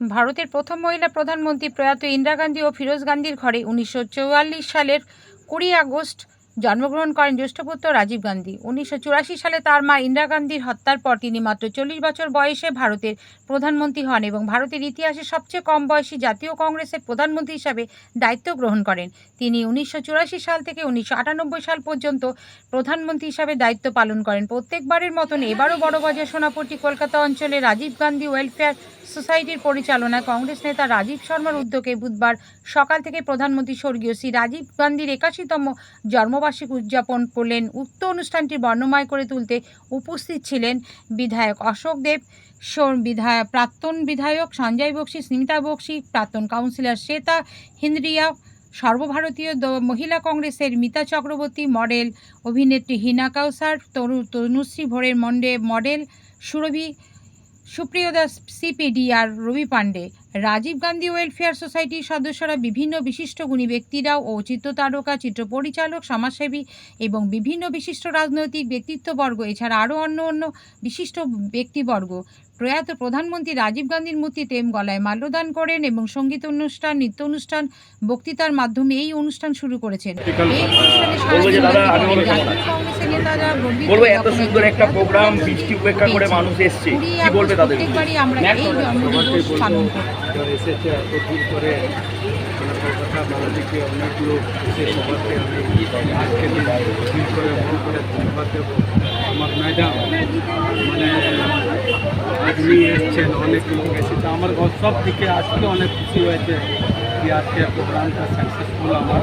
ভারতের প্রথম মহিলা প্রধানমন্ত্রী প্রয়াত ইন্দিরা গান্ধী ও ফিরোজ গান্ধীর ঘরে উনিশশো চুয়াল্লিশ সালের কুড়ি আগস্ট জন্মগ্রহণ করেন জ্যেষ্ঠপুত্র রাজীব গান্ধী। উনিশশো চুরাশি সালে তার মা ইন্দিরা গান্ধীর হত্যার পর তিনি মাত্র চল্লিশ বছর বয়সে ভারতের প্রধানমন্ত্রী হন এবং ভারতের ইতিহাসে সবচেয়ে কম বয়সী জাতীয় কংগ্রেসের প্রধানমন্ত্রী হিসাবে দায়িত্ব গ্রহণ করেন। তিনি উনিশশো চুরাশি সাল থেকে উনিশশো আটানব্বই সাল পর্যন্ত প্রধানমন্ত্রী হিসাবে দায়িত্ব পালন করেন। প্রত্যেকবারের মতন এবারও বড়বাজার সোনাপট্টি কলকাতা অঞ্চলে রাজীব গান্ধী ওয়েলফেয়ার সোসাইটির পরিচালনায় কংগ্রেস নেতা রাজীব শর্মার উদ্যোগে বুধবার সকাল থেকে প্রধানমন্ত্রী স্বর্গীয় শ্রী রাজীব গান্ধীর একাশিতম জন্মবার্ষিকী উদযাপন করলেন। উক্ত অনুষ্ঠানটি বর্ণময় করে তুলতে উপস্থিত ছিলেন বিধায়ক অশোক দেব বিধায়ক, প্রাক্তন বিধায়ক সঞ্জয় বক্সি, স্মিতা বক্সি, প্রাক্তন কাউন্সিলর শ্বেতা হিন্দ্রিয়া, সর্বভারতীয় মহিলা কংগ্রেসের মিতা চক্রবর্তী, মডেল অভিনেত্রী হিনা কাউসার, তরু তনুশ্রী ভোরের Monday model Surabhi Supriya Das CPD আর রবি পাণ্ডে রাজীব গান্ধী ওয়েলফেয়ার সোসাইটির সদস্যরা বিভিন্ন বিশিষ্ট গুণী ব্যক্তিরা ও চিত্রতারকা চিত্র পরিচালক সমাজসেবী এবং বিভিন্ন বিশিষ্ট রাজনৈতিক ব্যক্তিত্ববর্গ এছাড়া আরও অন্য অন্য বিশিষ্ট ব্যক্তিবর্গ। প্রয়াত প্রধানমন্ত্রী রাজীব গান্ধীর মূর্তিতে গলায় মাল্যদান করেন এবং সংগীত অনুষ্ঠান নৃত্য অনুষ্ঠান বক্তৃতার মাধ্যমে এই অনুষ্ঠান শুরু করেছেন। এই অনুষ্ঠানে বলব এত সুন্দর একটা প্রোগ্রাম বৃষ্টি উপেক্ষা করে মানুষ এসছে। কি বলবে তাদের এসেছে করে কলকাতা বাংলাদেশে অনেক লোক এসে সবাইকে আমি আজকে দিন করে করে ধন্যবাদ দেবো। আমার ম্যাডাম মানে আপনি এসছেন অনেক লোক এসেছে। আমার ঘর সব দিকে আজকে অনেক খুশি হয়েছে যে আজকে প্রোগ্রামটা সাকসেসফুল আমার।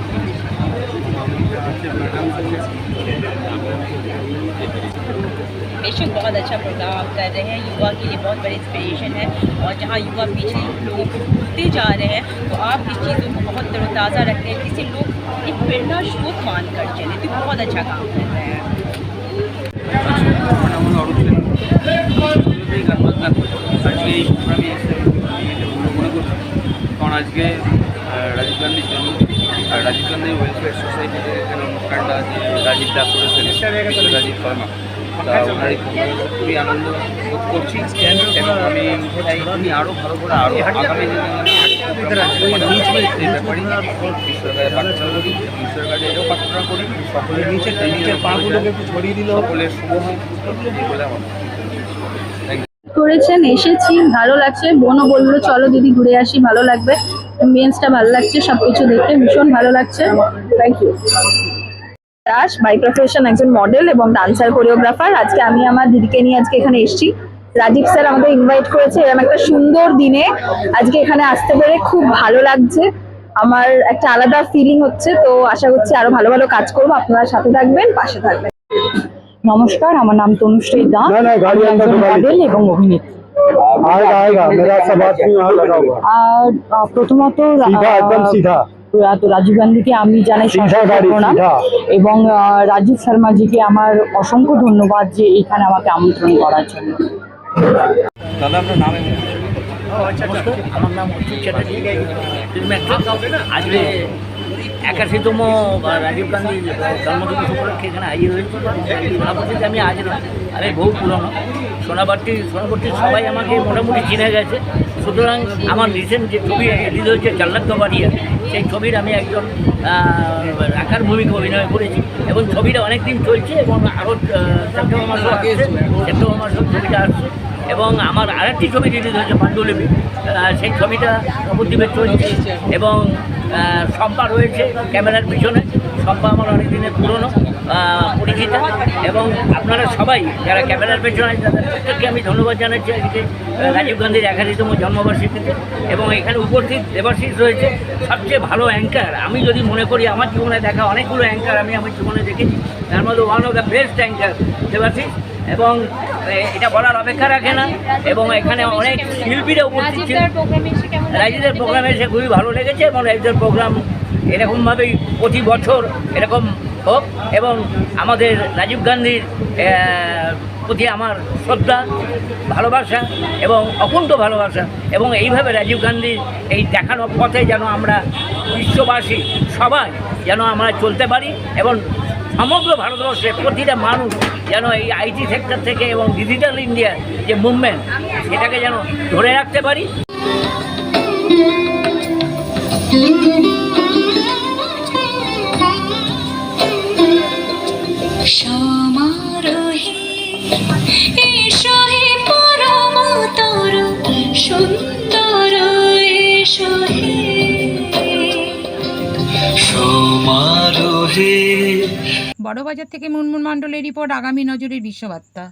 बेशक बहुत अच्छा प्रोग्राम आप कर रहे हैं युवा के लिए बहुत बड़ी इंस्पिरेशन है और जहाँ युवा पीछे लोग उठते जा रहे हैं तो आप इस चीज़ों को बहुत तरोताज़ा रखते हैं जिससे लोग एक प्रेरणा स्रोत मान कर चले तो बहुत अच्छा काम कर रहे हैं আমার নাম হলো অরূপ সেন। গান বাজনা আজকে এই প্রোগ্রামে এসে আমি এটা ভালো মনে করছি কারণ আজকে আহ, রাজীব গান্ধীর জন্মদিন আর রাজীব গান্ধী ওয়েলফেয়ার সোসাইটির যে রাজীব দা করেছেন রাজীব শর্মা। তা ওনার খুবই আনন্দ বোধ করছি। এবং আমি চাই উনি আরও ভালো করে আরও আগামী দিনে প্রার্থনা করি সকলের নিচে নিচের পাগুলোকে একটু ছড়িয়ে দিল সকলের শুভ বলে আমার করেছেন এসেছি ভালো লাগছে। বোনও বলল চলো দিদি ঘুরে আসি ভালো লাগবে। মেন্সটা ভালো লাগছে সবকিছু দেখতে ভীষণ ভালো লাগছে। Thank you Das by profession একজন মডেল এবং ডান্সার কোরিওগ্রাফার আজকে আমি আমার দিদিকে নিয়ে আজকে এখানে এসেছি। রাজীব স্যার আমাকে ইনভাইট করেছে এরকম একটা সুন্দর দিনে। আজকে এখানে আসতে পেরে খুব ভালো লাগছে। আমার একটা আলাদা ফিলিং হচ্ছে তো আশা করছি আরও ভালো ভালো কাজ করব। আপনারা সাথে থাকবেন পাশে থাকবেন। নমস্কার আমার নাম তনুশ্রী দাস। মডেল এবং অভিনেত্রী। আর প্রথমত প্রয়াত রাজীব গান্ধীকে আমি জানাই প্রণাম এবং রাজীব শর্মাজিকে আমার অসংখ্য ধন্যবাদ যে এখানে আমাকে আমন্ত্রণ করার জন্য। দাদা আচ্ছা, আচ্ছা। একাশিতম রাজীব গান্ধী জন্মদিন উপলক্ষে এখানে হাজির হয়েছি। সোনাপট্টিতে আমি আজ আমি বহু পুরনো। সোনাবাটি সোনাবাটির সবাই আমাকে মোটামুটি চিনে গেছে। সুতরাং আমার রিসেন্ট যে ছবি রিলিজ হয়েছে জাল্লাত বাড়িয়া সেই ছবির আমি একজন রাখার ভূমিকা অভিনয় করেছি এবং ছবিটা অনেক দিন চলছে এবং আরও সেপ্টেম্বর মাসে আসছে সেপ্টেম্বর মাসেও ছবিটা আসছে এবং আমার আরেকটি ছবি রিলিজ হয়েছে পাণ্ডুলিপি সেই ছবিটা নবদ্বীপে চলছে এবং শম্পা রয়েছে ক্যামেরার পিছনে শম্পা আমার অনেক দিনের পুরনো। পরিচিতা। এবং আপনারা সবাই যারা ক্যামেরার পেছনে তাদের প্রত্যেককে আমি ধন্যবাদ জানাচ্ছি আজকে রাজীব গান্ধীর একাধিতম জন্মবার্ষিকীতে। এবং এখানে উপস্থিত দেবাশিস রয়েছে সবচেয়ে ভালো অ্যাঙ্কার আমি যদি মনে করি আমার জীবনে দেখা অনেকগুলো অ্যাঙ্কার আমি আমার জীবনে দেখেছি। তার মধ্যে one of the best anchor Debashis. এবং এটা বলার অপেক্ষা রাখে না। এবং এখানে অনেক শিল্পীরা উপস্থিত ছিলেন রাইজিদের প্রোগ্রামে এসে খুবই ভালো লেগেছে। এবং রাইজিদের প্রোগ্রাম এরকমভাবেই প্রতি বছর এরকম হোক এবং আমাদের রাজীব গান্ধীর প্রতি আমার শ্রদ্ধা, ভালোবাসা এবং অকুণ্ঠ ভালোবাসা এবং এইভাবে রাজীব গান্ধীর এই দেখানো পথে যেন আমরা বিশ্ববাসী সবাই যেন আমরা চলতে পারি এবং সমগ্র ভারতবর্ষে প্রতিটা মানুষ যেন এই আইটি সেক্টর থেকে এবং ডিজিটাল ইন্ডিয়ার যে মুভমেন্ট সেটাকে যেন ধরে রাখতে পারি। বড়বাজার থেকে মুনমুন মণ্ডলের রিপোর্ট আগামী নজরের বিশ্ববার্তা।